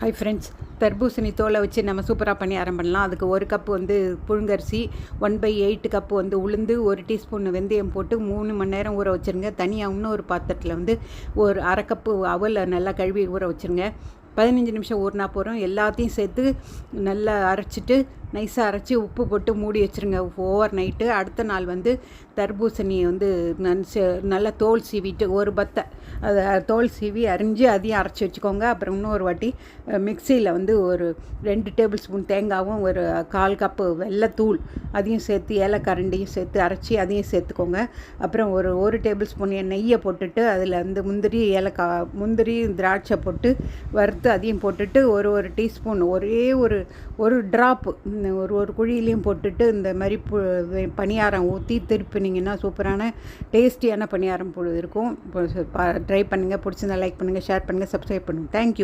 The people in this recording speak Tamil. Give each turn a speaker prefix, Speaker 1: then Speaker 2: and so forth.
Speaker 1: ஹை ஃப்ரெண்ட்ஸ் தர்பூசணி தோலை வச்சு நம்ம சூப்பராக பணியாரம் பண்ணலாம் அதுக்கு ஒரு கப்பு வந்து புழுங்கரிசி ஒன் பை எயிட் கப்பு வந்து உளுந்து ஒரு டீஸ்பூன் வெந்தயம் போட்டு மூணு மணி நேரம் ஊற வச்சுருங்க. தனியாக இன்னொரு பாத்திரத்தில் வந்து ஒரு அரை கப்பு அவலை நல்லா கழுவி ஊற வச்சுருங்க. பதினஞ்சு நிமிஷம் ஊறினா போகிறோம் எல்லாத்தையும் சேர்த்து நல்லா அரைச்சிட்டு நைஸாக அரைச்சி உப்பு போட்டு மூடி வச்சுருங்க. ஓவர் நைட்டு அடுத்த நாள் வந்து தர்பூசணியை வந்து நல்லா தோல் சீவிட்டு ஒரு பத்தை அதை தோல் சீவி அரிஞ்சு அதையும் அரைச்சி வச்சுக்கோங்க. அப்புறம் இன்னொரு வாட்டி மிக்சியில் வந்து ஒரு ரெண்டு டேபிள் ஸ்பூன் தேங்காவும் ஒரு கால் கப்பு வெள்ளைத்தூள் அதையும் சேர்த்து ஏலக்கரண்டியும் சேர்த்து அரைச்சி அதையும் சேர்த்துக்கோங்க. அப்புறம் ஒரு ஒரு டேபிள் ஸ்பூன் நெய்யை போட்டுட்டு அதில் வந்து முந்திரி ஏலக்காய் முந்திரி திராட்சை போட்டு வறுத்து அதையும் போட்டுட்டு ஒரு ஒரு டீஸ்பூன் ஒரே ஒரு ஒரு ட்ராப்பு ஒரு ஒரு குழியிலையும் போட்டுட்டு இந்த மாதிரி பு பணியாரம் ஊற்றி திருப்பினீங்கன்னா சூப்பரான டேஸ்டியான பணியாரம் இருக்கும். ட்ரை பண்ணுங்கள் பிடிச்சிருந்தா லைக் பண்ணுங்கள் ஷேர் பண்ணுங்கள் சப்ஸ்கிரைப் பண்ணுங்கள் தேங்க்யூ